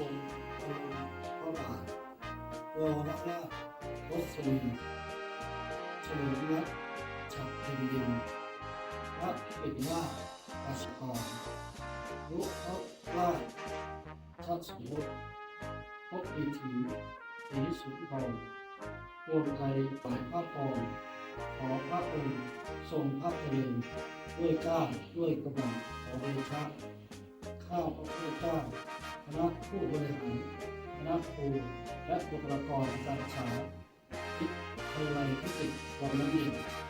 องค์พระบาทวรนาถวสรินเฉลิมรัตฉับพิมยินพระปิดว่าราชกรรุพระว่าชัดสมุทรพบอิทธิสีสุนทรรวมใจฝ่ายพระพรขอพระองค์ทรงพระเจริญด้วยก้าวด้วยกระหม่อมขอเดชะข้าพระพุทธเจ้า ผู้บริหารคณะครูและบุคลากรการศึกษาวิทยาลัยเทคนิควังน้ำเย็น